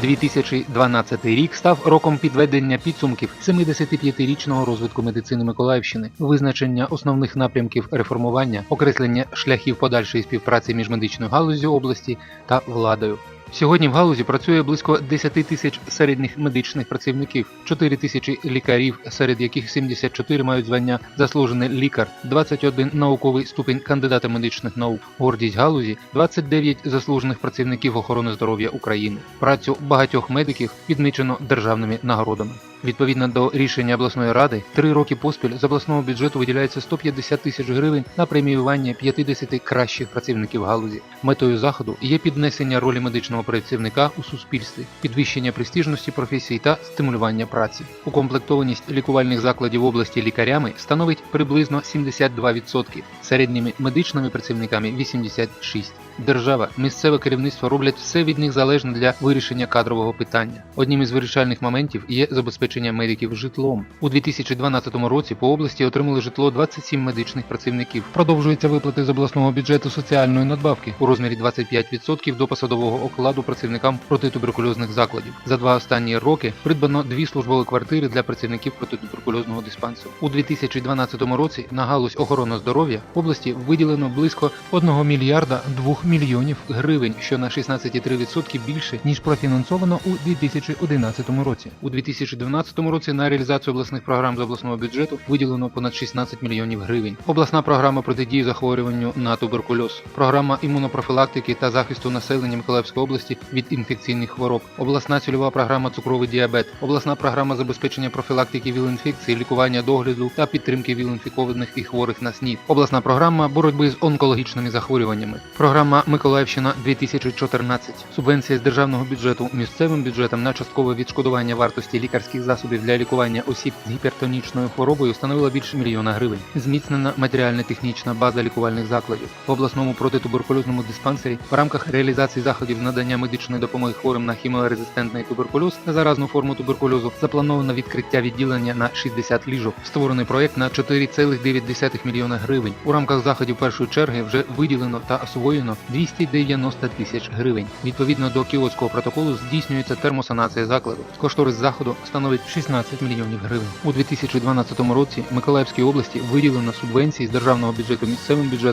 2012 рік став роком підведення підсумків 75-річного розвитку медицини Миколаївщини, визначення основних напрямків реформування, окреслення шляхів подальшої співпраці між медичною галуззю області та владою. Сьогодні в галузі працює близько 10 тисяч середніх медичних працівників, 4 тисячі лікарів, серед яких 74 мають звання заслужений лікар, 21 науковий ступень кандидата медичних наук. Гордість галузі 29 заслужених працівників охорони здоров'я України. Працю багатьох медиків відмічено державними нагородами. Відповідно до рішення обласної ради, три роки поспіль з обласного бюджету виділяється 150 тисяч гривень на преміювання 50 кращих працівників галузі. Метою заходу є піднесення ролі медичного працівника у суспільстві, підвищення престижності професії та стимулювання праці. Укомплектованість лікувальних закладів області лікарями становить приблизно 72%, середніми медичними працівниками 86%. Держава, місцеве керівництво роблять все від них залежне для вирішення кадрового питання. Одним із вирішальних моментів є забезпечення медиків житлом. У 2012 році по області отримали житло 27 медичних працівників. Продовжуються виплати з обласного бюджету соціальної надбавки у розмірі 25% до посадового окладу працівникам протитуберкульозних закладів. За два останні роки придбано дві службові квартири для працівників протитуберкульозного диспансеру. У 2012 році на галузь охорони здоров'я області виділено близько 1 мільярда 2 мільйонів гривень, що на 16,3% більше ніж профінансовано у 2011 році. У 2012 році на реалізацію обласних програм з обласного бюджету виділено понад 16 мільйонів гривень. Обласна програма протидії захворюванню на туберкульоз, програма імунопрофілактики та захисту населення Миколаївської області від інфекційних хвороб, обласна цільова програма цукровий діабет, обласна програма забезпечення профілактики ВІЛ-інфекції, лікування догляду та підтримки ВІЛ-інфікованих і хворих на СНІД, обласна програма боротьби з онкологічними захворюваннями, програма Миколаївщина 2014, субвенція з державного бюджету місцевим бюджетам на часткове відшкодування вартості лікарських засобів для лікування осіб з гіпертонічною хворобою становила більше мільйона гривень. Зміцнена матеріально-технічна база лікувальних закладів в обласному протитуберкульозному диспансері в рамках реалізації заходів надання медичної допомоги хворим на хіміорезистентний туберкульоз та заразну форму туберкульозу заплановано відкриття відділення на 60 ліжок. Створений проект на 4,9 мільйона гривень. У рамках заходів першої черги вже виділено та освоєно 290 тисяч гривень. Відповідно до кіотського протоколу здійснюється термосанація закладу. Кошторис заходу становить 16 мільйонів гривень. У 2012 році Миколаївській області виділено субвенції з державного бюджету місцевим бюджетом